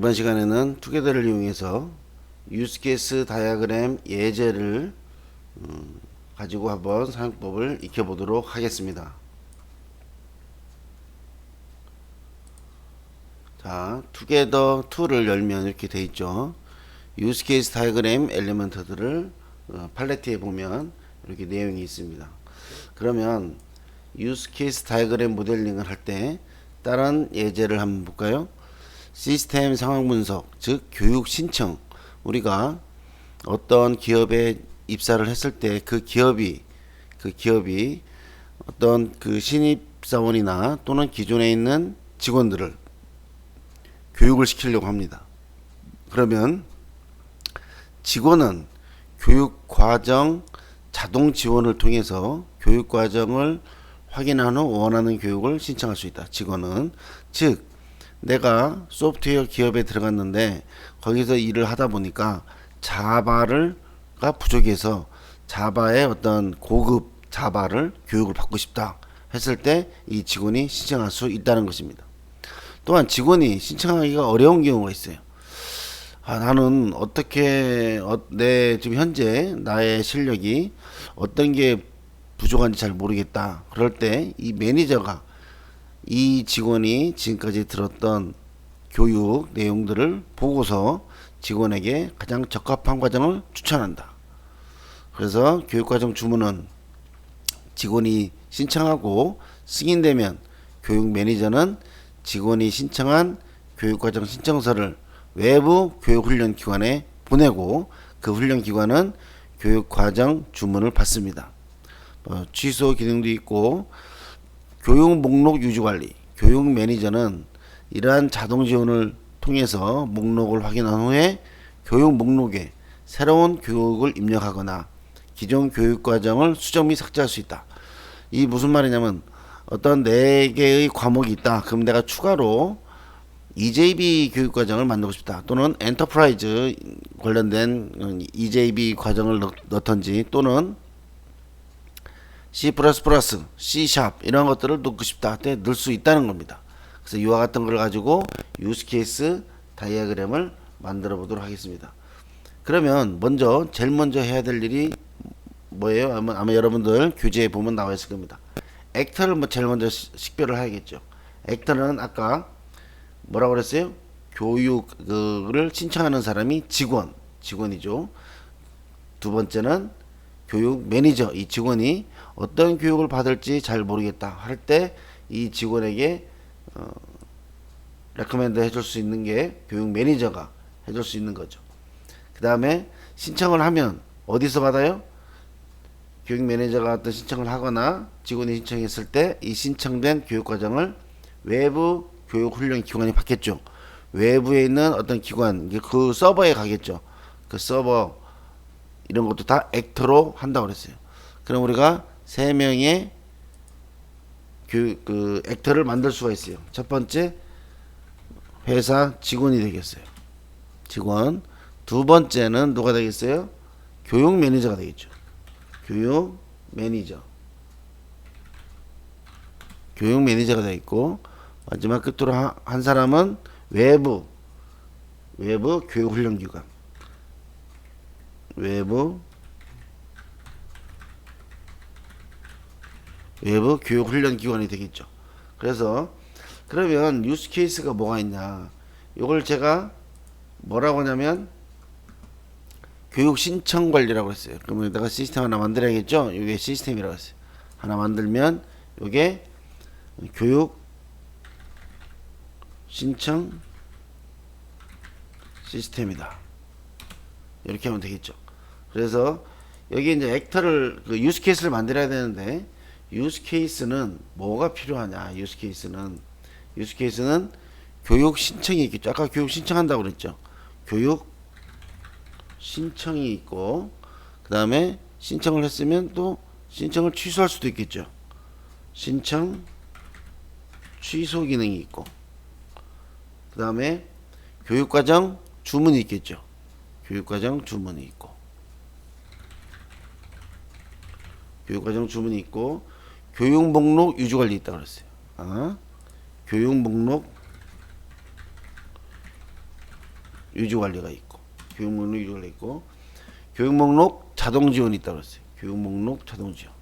이번 시간에는 투게더를 이용해서 유스케이스 다이아그램 예제를 음, 가지고 한번 사용법을 익혀보도록 하겠습니다. 자, 투게더 2를 열면 이렇게 돼 있죠. 유스케이스 다이아그램 엘리먼트들을 어, 팔레트에 보면 이렇게 내용이 있습니다. 그러면 유스케이스 다이아그램 모델링을 할 때 다른 예제를 한번 볼까요? 시스템 상황 분석, 즉 교육 신청. 우리가 어떤 기업에 입사를 했을 때 그 기업이 그 기업이 어떤 그 신입 사원이나 또는 기존에 있는 직원들을 교육을 시키려고 합니다. 그러면 직원은 교육 과정 자동 지원을 통해서 교육 과정을 확인한 후 원하는 교육을 신청할 수 있다. 직원은 즉 내가 소프트웨어 기업에 들어갔는데 거기서 일을 하다 보니까 자바를가 부족해서 자바의 어떤 고급 자바를 교육을 받고 싶다 했을 때 이 직원이 신청할 수 있다는 것입니다. 또한 직원이 신청하기가 어려운 경우가 있어요. 아, 나는 어떻게 어, 내 지금 현재 나의 실력이 어떤 게 부족한지 잘 모르겠다. 그럴 때 이 매니저가 이 직원이 지금까지 들었던 교육 내용들을 보고서 직원에게 가장 적합한 과정을 추천한다. 그래서 교육과정 주문은 직원이 신청하고 승인되면 교육 매니저는 직원이 신청한 교육과정 신청서를 외부 교육훈련 기관에 보내고 그 훈련 기관은 교육과정 주문을 받습니다. 어, 취소 기능도 있고 교육 목록 유지 관리, 교육 매니저는 이러한 자동 지원을 통해서 목록을 확인한 후에 교육 목록에 새로운 교육을 입력하거나 기존 교육 과정을 수정 및 삭제할 수 있다. 이 무슨 말이냐면 어떤 네 개의 과목이 있다. 그럼 내가 추가로 EJB 교육 과정을 만들고 싶다. 또는 엔터프라이즈 관련된 EJB 과정을 넣, 넣던지 또는 C++, C# 이런 것들을 넣고 싶다 때 넣을 수 있다는 겁니다. 그래서 이와 같은 걸 가지고 유스케이스 다이아그램을 만들어 보도록 하겠습니다. 그러면 먼저 제일 먼저 해야 될 일이 뭐예요? 아마, 아마 여러분들 교재에 보면 나와 있을 겁니다. 액터를 뭐 제일 먼저 시- 식별을 해야겠죠. 액터는 아까 뭐라고 그랬어요? 교육을 신청하는 사람이 직원, 직원이죠. 두 번째는 교육 매니저, 이 직원이 어떤 교육을 받을지 잘 모르겠다 할 때 이 직원에게 어, 레코멘드 해줄 수 있는 게 교육 매니저가 해줄 수 있는 거죠. 그 다음에 신청을 하면 어디서 받아요? 교육 매니저가 어떤 신청을 하거나 직원이 신청했을 때 이 신청된 교육 과정을 외부 교육 훈련 기관이 받겠죠. 외부에 있는 어떤 기관, 그 서버에 가겠죠. 그 서버 이런 것도 다 액터로 한다고 그랬어요. 그럼 우리가 세 명의 그, 그 액터를 만들 수가 있어요. 첫 번째 회사 직원이 되겠어요. 직원. 두 번째는 누가 되겠어요? 교육 매니저가 되겠죠. 교육 매니저. 교육 매니저가 되어 있고 마지막 끝으로 하- 한 사람은 외부 외부 교육 훈련 기관. 외부 외부 교육 훈련 기관이 되겠죠. 그래서 그러면 유스 케이스가 뭐가 있냐? 이걸 제가 뭐라고 하냐면 교육 신청 관리라고 했어요. 그러면 내가 시스템 하나 만들어야겠죠? 이게 시스템이라고 했어요. 하나 만들면 이게 교육 신청 시스템이다. 이렇게 하면 되겠죠. 그래서 여기 이제 액터를 그 유스 케이스를 만들어야 되는데 유스 케이스는 뭐가 필요하냐? 유스 케이스는 유스 케이스는 교육 신청이 있겠죠. 아까 교육 신청한다고 그랬죠. 교육 신청이 있고 그 다음에 신청을 했으면 또 신청을 취소할 수도 있겠죠. 신청 취소 기능이 있고 그 다음에 교육과정 주문이 있겠죠. 교육과정 주문이 있고 교육과정 주문이 있고 교육 목록 유지 관리 있다 그랬어요. 아, 교육 목록 유지 관리가 있고 교육 목록 유지 관리 있고 교육 목록 자동 지원이 있다고 했어요. 교육 목록 자동 지원.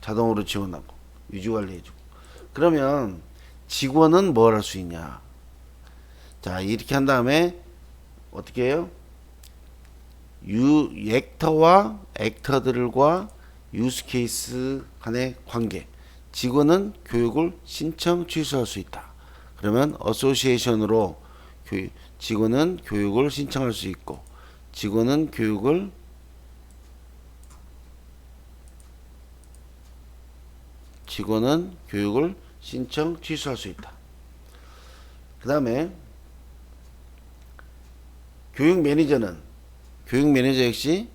자동으로 지원하고 유지 관리해주고 그러면 직원은 뭘 할 수 있냐 자 이렇게 한 다음에 어떻게 해요 유 액터와 액터들과 유스 케이스 간의 관계 직원은 교육을 신청 취소할 수 있다 그러면 어소시에이션으로 교, 직원은 교육을 신청할 수 있고 직원은 교육을 직원은 교육을 신청 취소할 수 있다. 그 다음에 교육 매니저는 교육 매니저 역시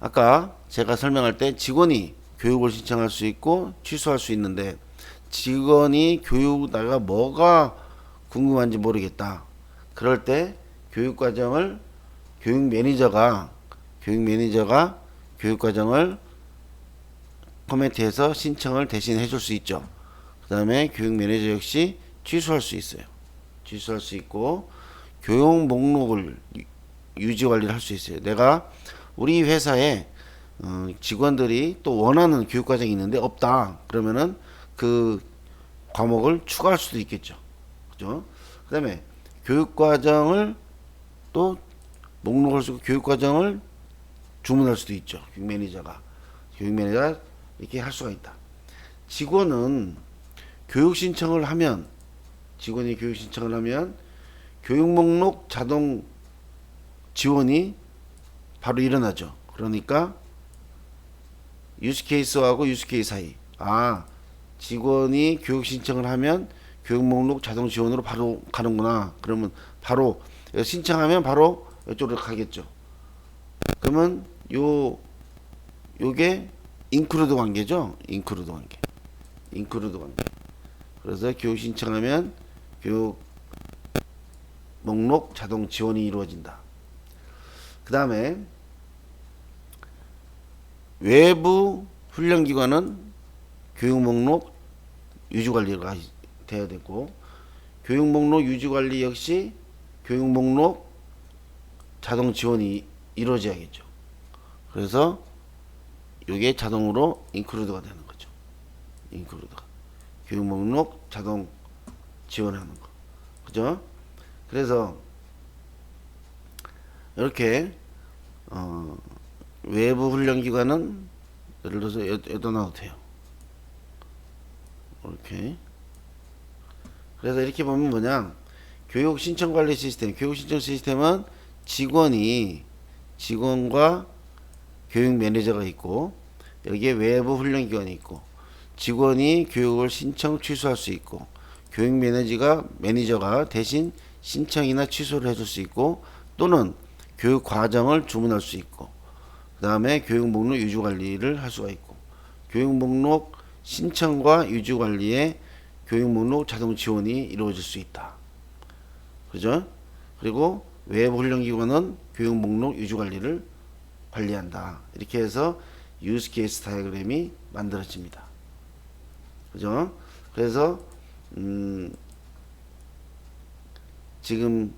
아까 제가 설명할 때 직원이 교육을 신청할 수 있고 취소할 수 있는데 직원이 교육 나가 뭐가 궁금한지 모르겠다. 그럴 때 교육 과정을 교육 매니저가 교육 매니저가 교육 과정을 커멘트해서 신청을 대신 해줄 수 있죠. 그 다음에 교육 매니저 역시 취소할 수 있어요. 취소할 수 있고 교육 목록을 유- 유지 관리를 할 수 있어요. 내가 우리 회사에 어, 직원들이 또 원하는 교육 과정이 있는데 없다. 그러면은 그 과목을 추가할 수도 있겠죠. 그죠? 그다음에 교육 과정을 또 목록을 쓰고 교육 과정을 주문할 수도 있죠. 교육 매니저가 교육 매니저가 이렇게 할 수가 있다. 직원은 교육 신청을 하면 직원이 교육 신청을 하면 교육 목록 자동 지원이 바로 일어나죠. 그러니까 유스케이스하고 유스케이스 사이. 아, 직원이 교육 신청을 하면 교육 목록 자동 지원으로 바로 가는구나. 그러면 바로 신청하면 바로 이쪽으로 가겠죠. 그러면 요 요게 인크루드 관계죠. 인크루드 관계. 인크루드 관계. 그래서 교육 신청하면 교육 목록 자동 지원이 이루어진다. 그 다음에 외부 훈련기관은 교육 목록 유지 관리가 돼야 되고 교육 목록 유지 관리 역시 교육 목록 자동 지원이 이루어져야겠죠. 그래서 이게 자동으로 인클루드가 되는 거죠. 인클루드가 교육 목록 자동 지원하는 거, 그죠? 그래서 이렇게 어, 외부 훈련 기관은 예를 들어서 돼요. 이렇게. 그래서 이렇게 보면 뭐냐? 교육 신청 관리 시스템, 교육 신청 시스템은 직원이 직원과 교육 매니저가 있고 여기에 외부 훈련 기관이 있고 직원이 교육을 신청 취소할 수 있고 교육 매니저가 매니저가 대신 신청이나 취소를 해줄 수 있고 또는 교육 과정을 주문할 수 있고 그 다음에 교육 목록 유지 관리를 할 수가 있고 교육 목록 신청과 유지 관리에 교육 목록 자동 지원이 이루어질 수 있다. 그죠? 그리고 외부 훈련 기관은 교육 목록 유지 관리를 관리한다. 이렇게 해서 유스 케이스 다이어그램이 만들어집니다. 그죠? 그래서 음 지금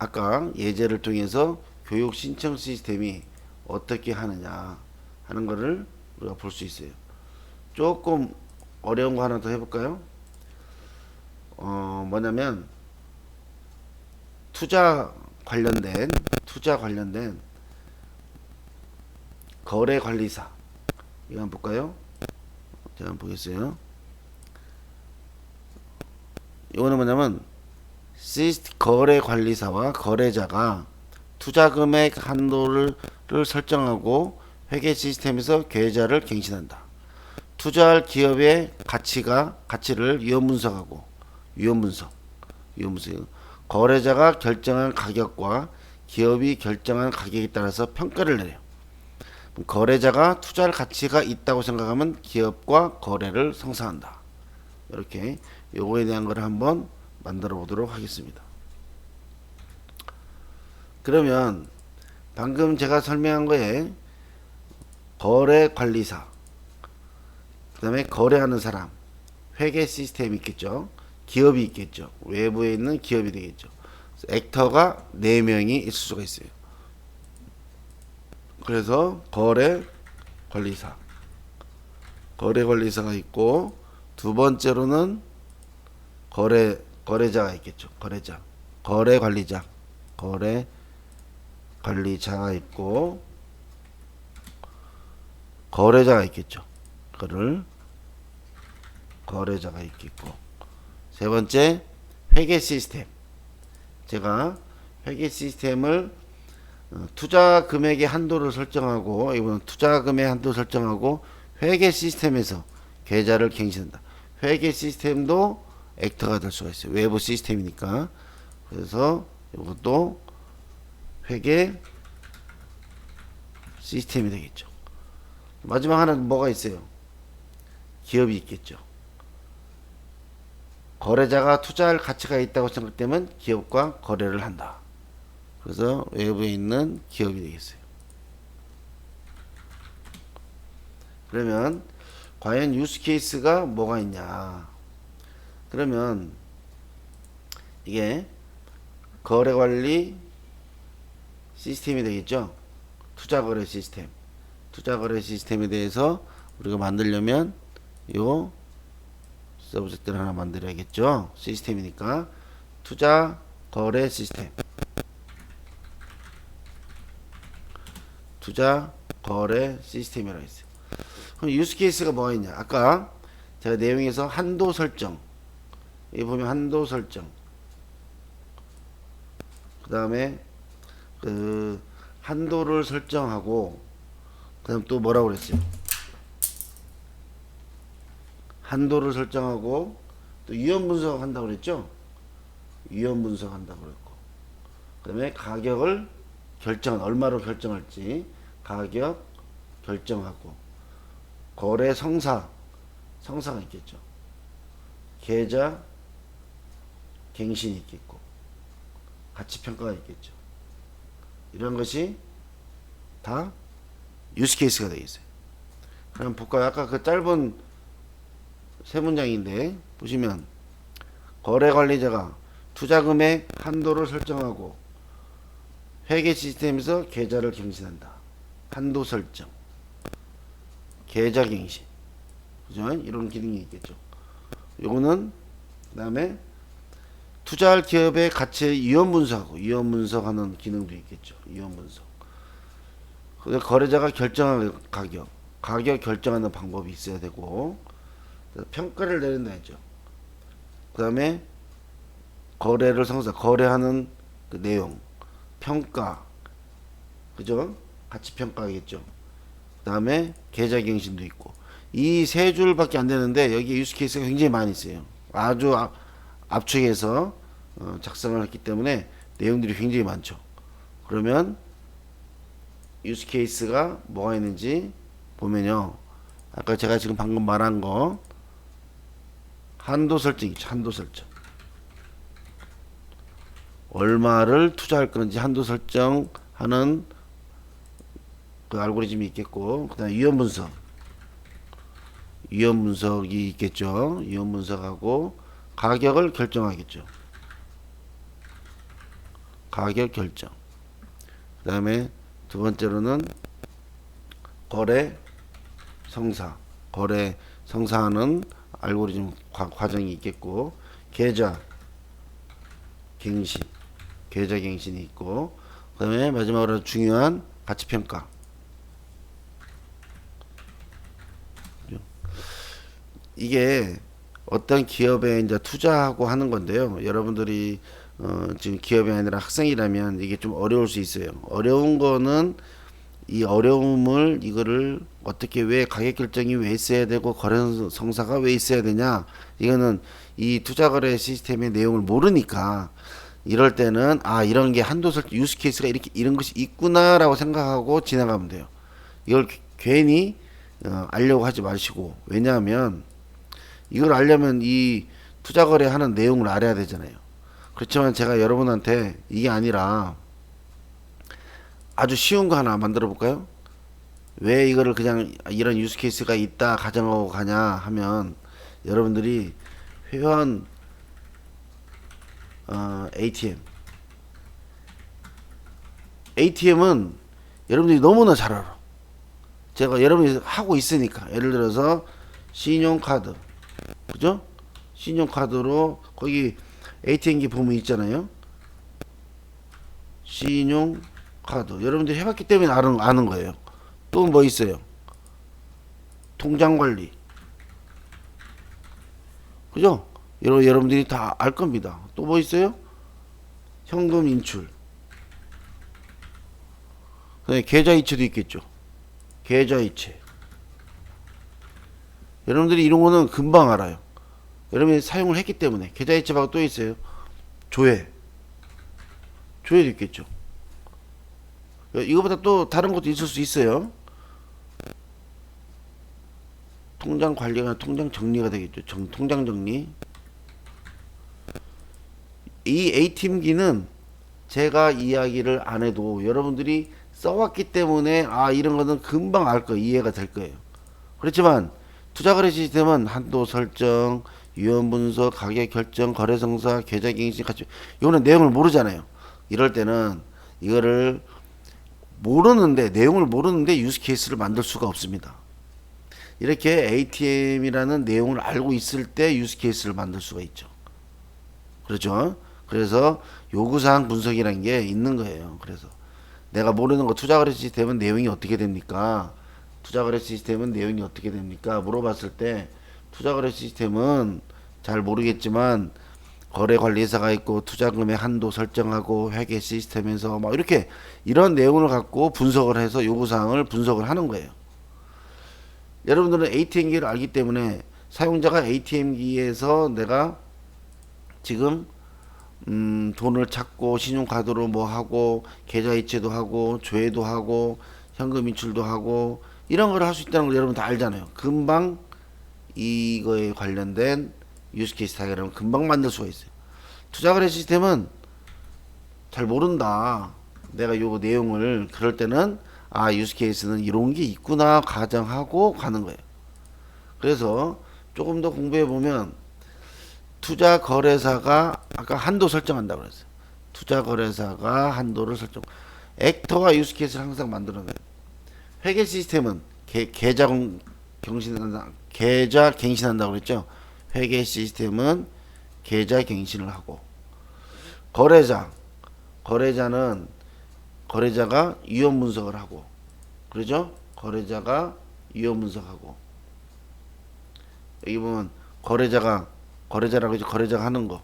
아까 예제를 통해서 교육 신청 시스템이 어떻게 하느냐 하는 거를 우리가 볼 수 있어요. 조금 어려운 거 하나 더 해볼까요? 어, 뭐냐면 투자 관련된 투자 관련된 거래 관리사 이거 한번 볼까요? 제가 한번 보겠어요. 이거는 뭐냐면 시스템 거래 관리사와 거래자가 투자 금액 한도를 를 설정하고 회계 시스템에서 계좌를 갱신한다. 투자할 기업의 가치가 가치를 위험 분석하고 위험 분석, 위험 분석. 거래자가 결정한 가격과 기업이 결정한 가격에 따라서 평가를 내려. 거래자가 투자할 가치가 있다고 생각하면 기업과 거래를 성사한다. 이렇게 요거에 대한 거를 한번 만들어 보도록 하겠습니다. 그러면 방금 제가 설명한 거에 거래 관리사, 그 다음에 거래하는 사람, 회계 시스템이 있겠죠. 기업이 있겠죠. 외부에 있는 기업이 되겠죠. 액터가 4명이 있을 수가 있어요. 그래서 거래 관리사 거래 관리사가 있고 두 번째로는 거래 거래자가 있겠죠. 거래자 거래 관리자 거래 관리자가 있고 거래자가 있겠죠. 그를 거래자가 있겠고 세 번째 회계 시스템 제가 회계 시스템을 어, 투자 금액의 한도를 설정하고 이번 투자 금액 한도 설정하고 회계 시스템에서 계좌를 갱신한다. 회계 시스템도 액터가 될 수가 있어요. 외부 시스템이니까. 그래서 이것도 회계 시스템이 되겠죠. 마지막 하나는 뭐가 있어요? 기업이 있겠죠. 거래자가 투자할 가치가 있다고 생각되면 기업과 거래를 한다. 그래서 외부에 있는 기업이 되겠어요. 그러면 과연 유스 케이스가 뭐가 있냐? 그러면 이게 거래 관리 시스템이 되겠죠. 투자 거래 시스템. 투자 거래 시스템에 대해서 우리가 만들려면 요 서브젝트를 하나 만들어야겠죠. 시스템이니까 투자 거래 시스템. 투자 거래 시스템이라고 있어요. 그럼 유스 케이스가 뭐가 있냐? 아까 제가 내용에서 한도 설정. 여기 보면 한도 설정. 그 다음에 그 한도를 설정하고 그다음 또 뭐라고 그랬어요? 한도를 설정하고 또 위험 분석한다고 그랬죠? 위험 분석한다고 그랬고 그다음에 가격을 결정 얼마로 결정할지 가격 결정하고 거래 성사 성사가 있겠죠. 계좌 갱신이 있겠고 가치 평가가 있겠죠. 이런 것이 다 유스 케이스가 되겠어요. 그럼 볼까요? 아까 그 짧은 세 문장인데 보시면 거래 관리자가 투자 금액 한도를 설정하고 회계 시스템에서 계좌를 갱신한다. 한도 설정. 계좌 갱신. 그죠? 이런 기능이 있겠죠. 요거는 그다음에 투자할 기업의 가치의 이원 분석하고 이원 분석하는 기능도 있겠죠. 이원 분석. 근데 거래자가 결정할 가격, 가격 결정하는 방법이 있어야 되고 평가를 내린다 했죠. 그다음에 거래를 성사, 거래하는 그 내용, 평가, 그죠? 가치 평가겠죠. 그다음에 계좌 갱신도 있고 이 세 줄밖에 안 되는데 여기 유스 케이스가 굉장히 많이 있어요. 아주 앞, 압축해서 어, 작성을 했기 때문에 내용들이 굉장히 많죠. 그러면 유스 케이스가 뭐가 있는지 보면요. 아까 제가 지금 방금 말한 거 한도 설정. 한도 설정. 얼마를 투자할 건지 한도 설정하는 그 알고리즘이 있겠고 그다음에 위험 분석 위험 분석이 있겠죠 위험 분석하고 가격을 결정하겠죠. 가격 결정. 그 다음에 두 번째로는 거래 성사. 거래 성사하는 알고리즘 과, 과정이 있겠고 계좌 갱신. 계좌 갱신이 있고 그 다음에 마지막으로 중요한 가치 평가. 이게 어떤 기업에 이제 투자하고 하는 건데요. 여러분들이 어, 지금 기업이 아니라 학생이라면 이게 좀 어려울 수 있어요. 어려운 거는 이 어려움을 이거를 어떻게 왜 가격 결정이 왜 있어야 되고 거래 성사가 왜 있어야 되냐 이거는 이 투자 거래 시스템의 내용을 모르니까 이럴 때는 아 이런 게 한도 설 유스 케이스가 이렇게 이런 것이 있구나라고 생각하고 지나가면 돼요. 이걸 괜히 어, 알려고 하지 마시고 왜냐하면 이걸 알려면 이 투자 거래하는 내용을 알아야 되잖아요. 그렇지만 제가 여러분한테 이게 아니라 아주 쉬운 거 하나 만들어 볼까요? 왜 이거를 그냥 이런 유스 케이스가 있다 가정하고 가냐 하면 여러분들이 회원 어, ATM ATM은 여러분들이 너무나 잘 알아. 제가 여러분이 하고 있으니까 예를 들어서 신용카드 그죠? 신용카드로 거기 ATM기 보면 있잖아요. 신용카드 여러분들이 해봤기 때문에 아는, 아는 거예요. 또 뭐 있어요? 통장 관리 그죠? 여러, 여러분들이 다 알 겁니다. 또 뭐 있어요? 현금 인출 그 다음에 계좌 이체도 있겠죠. 계좌 이체. 여러분들이 이런 거는 금방 알아요. 여러분이 사용을 했기 때문에 계좌 이체 말고 또 있어요. 조회. 조회도 있겠죠. 이거보다 또 다른 것도 있을 수 있어요. 통장 관리가 통장 정리가 되겠죠. 정, 통장 정리. 이 ATM기는 제가 이야기를 안 해도 여러분들이 써왔기 때문에 아 이런 거는 금방 알거 이해가 될 거예요. 그렇지만 투자 거래 시스템은 한도 설정, 유연 분석, 가격 결정, 거래 성사, 계좌 갱신 같이 이거는 내용을 모르잖아요. 이럴 때는 이거를 모르는데 내용을 모르는데 유스 케이스를 만들 수가 없습니다. 이렇게 ATM이라는 내용을 알고 있을 때 유스 케이스를 만들 수가 있죠. 그렇죠? 그래서 요구사항 분석이라는 게 있는 거예요. 그래서 내가 모르는 거 투자 거래 시스템은 내용이 어떻게 됩니까? 투자 거래 시스템은 내용이 어떻게 됩니까? 물어봤을 때 투자 거래 시스템은 잘 모르겠지만 거래 관리사가 있고 투자금의 한도 설정하고 회계 시스템에서 막 이렇게 이런 내용을 갖고 분석을 해서 요구 사항을 분석을 하는 거예요. 여러분들은 ATM기를 알기 때문에 사용자가 ATM기에서 내가 지금 음, 돈을 찾고 신용카드로 뭐 하고 계좌 이체도 하고 조회도 하고 현금 인출도 하고 이런 걸 할 수 있다는 걸 여러분 다 알잖아요. 금방 이거에 관련된 유스케이스 다이어그램을 금방 만들 수가 있어요. 투자 거래 시스템은 잘 모른다. 내가 요 내용을 그럴 때는 아 유스케이스는 이런 게 있구나 가정하고 가는 거예요. 그래서 조금 더 공부해 보면 투자 거래사가 아까 한도 설정한다 그랬어요. 투자 거래사가 한도를 설정. 액터와 유스케이스를 항상 만들어내요. 회계 시스템은 계, 계좌 공- 경신한다. 계좌 갱신한다고 그랬죠. 회계 시스템은 계좌 갱신을 하고 거래자 거래자는 거래자가 위험 분석을 하고 그러죠? 거래자가 위험 분석하고 여기 보면 거래자가 거래자라고 이제 거래자가 하는 거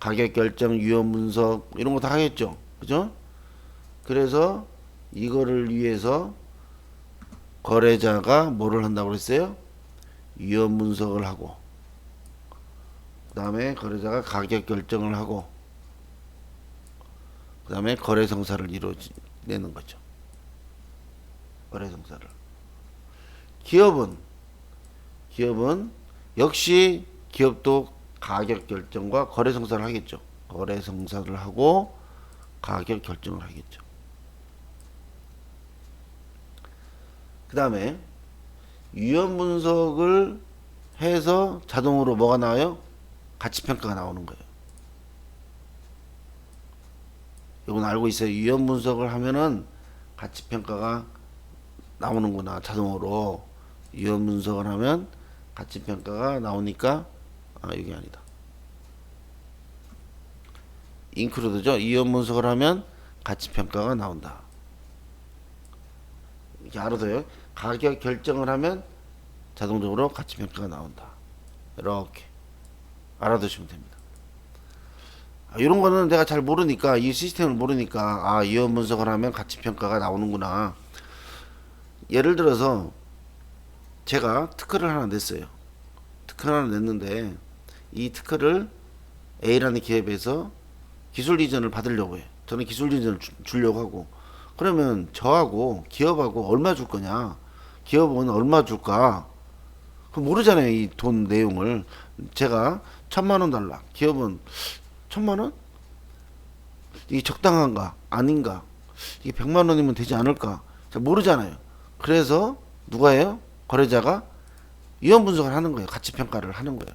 가격 결정 위험 분석 이런 거 다 하겠죠 그죠 그래서 이거를 위해서 거래자가 뭐를 한다고 그랬어요 위험 분석을 하고 그 다음에 거래자가 가격 결정을 하고 그 다음에 거래 성사를 이루어내는 거죠 거래 성사를 기업은 기업은 역시 기업도 가격 결정과 거래 성사를 하겠죠. 거래 성사를 하고 가격 결정을 하겠죠. 그 다음에 유연 분석을 해서 자동으로 뭐가 나와요? 가치 평가가 나오는 거예요. 이건 알고 있어요. 유연 분석을 하면은 가치 평가가 나오는구나 자동으로 유연 분석을 하면 가치 평가가 나오니까 아 이게 아니다. 인크루드죠. 이연 분석을 하면 가치 평가가 나온다. 이렇게 알아둬요. 가격 결정을 하면 자동적으로 가치 평가가 나온다. 이렇게 알아두시면 됩니다. 아, 이런 거는 내가 잘 모르니까 이 시스템을 모르니까 아 이연 분석을 하면 가치 평가가 나오는구나. 예를 들어서 제가 특허를 하나 냈어요. 특허를 하나 냈는데 이 특허를 A라는 기업에서 기술 이전을 받으려고 해. 저는 기술 이전을 주, 주려고 하고 그러면 저하고 기업하고 얼마 줄 거냐? 기업은 얼마 줄까? 그 모르잖아요 이 돈 내용을. 제가 천만 원 달라. 기업은 천만 원? 이게 적당한가? 아닌가? 이게 백만 원이면 되지 않을까? 잘 모르잖아요. 그래서 누가 해요? 거래자가 위험 분석을 하는 거예요. 가치 평가를 하는 거예요.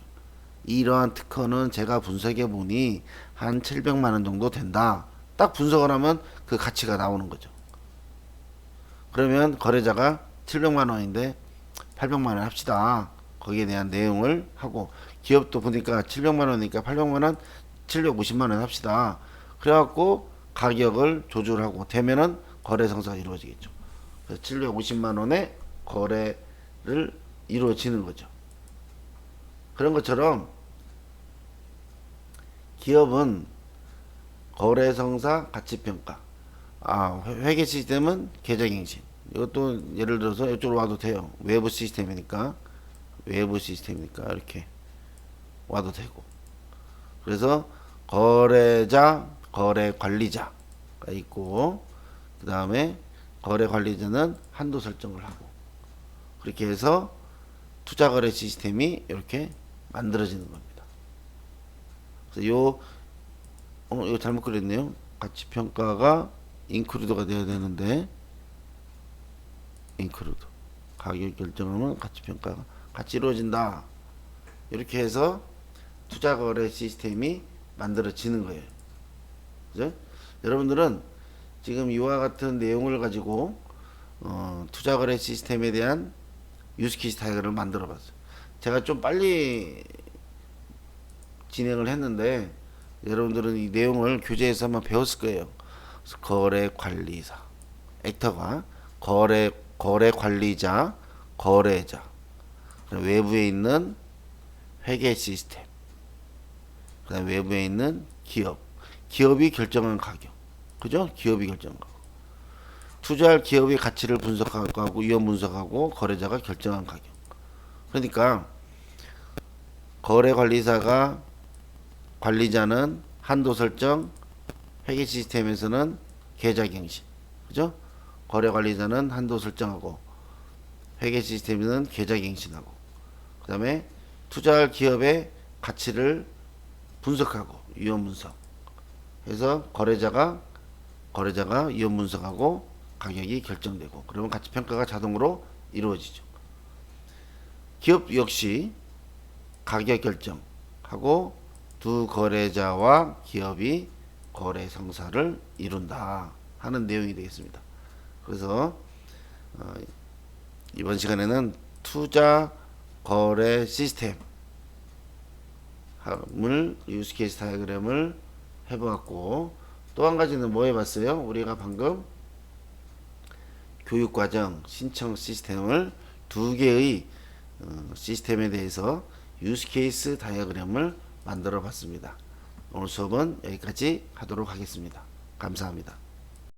이러한 특허는 제가 분석해 보니 한 700만 원 정도 된다. 딱 분석을 하면 그 가치가 나오는 거죠. 그러면 거래자가 700만 원인데 800만 원 합시다. 거기에 대한 내용을 하고 기업도 보니까 700만 원이니까 800만 원, 750만 원 합시다. 그래갖고 가격을 조절하고 되면은 거래 성사가 이루어지겠죠. 그래서 750만 원의 거래를 이루어지는 거죠. 그런 것처럼 기업은 거래성사 가치평가. 아 회- 회계 시스템은 계좌갱신 이것도 예를 들어서 이쪽으로 와도 돼요. 외부 시스템이니까. 외부 시스템이니까 이렇게 와도 되고. 그래서 거래자 거래 관리자가 있고 그 다음에 거래 관리자는 한도 설정을 하고. 그렇게 해서 투자 거래 시스템이 이렇게 만들어지는 겁니다. 그래서 요 어, 이거 잘못 그렸네요. 가치 평가가 인크루드가 돼야 되는데 인크루드 가격 결정하면 가치 평가가 같이 이루어진다. 이렇게 해서 투자 거래 시스템이 만들어지는 거예요. 그죠? 여러분들은 지금 이와 같은 내용을 가지고 어, 투자 거래 시스템에 대한 유스케이스 다이어를 만들어 봤어요. 제가 좀 빨리 진행을 했는데 여러분들은 이 내용을 교재에서 한번 배웠을 거예요. 거래 관리사, 액터가 거래 거래 관리자, 거래자, 외부에 있는 회계 시스템, 그다음 외부에 있는 기업, 기업이 결정한 가격, 그죠? 기업이 결정한 가격. 투자할 기업의 가치를 분석하고 위험 분석하고 거래자가 결정한 가격. 그러니까 거래 관리사가 관리자는 한도 설정, 회계 시스템에서는 계좌 갱신. 그죠? 거래 관리자는 한도 설정하고 회계 시스템에서는 계좌 갱신하고 그다음에 투자할 기업의 가치를 분석하고 위험 분석. 해서 거래자가 거래자가 위험 분석하고 가격이 결정되고 그러면 가치 평가가 자동으로 이루어지죠. 기업 역시 가격 결정하고 두 거래자와 기업이 거래 성사를 이룬다 하는 내용이 되겠습니다. 그래서 어, 이번 시간에는 투자 거래 시스템을 유스케이스 다이어그램을 해보았고 또 한 가지는 뭐 해봤어요? 우리가 방금 교육과정 신청 시스템을 두 개의 어, 시스템에 대해서 유스케이스 다이어그램을 만들어 봤습니다. 오늘 수업은 여기까지 하도록 하겠습니다. 감사합니다.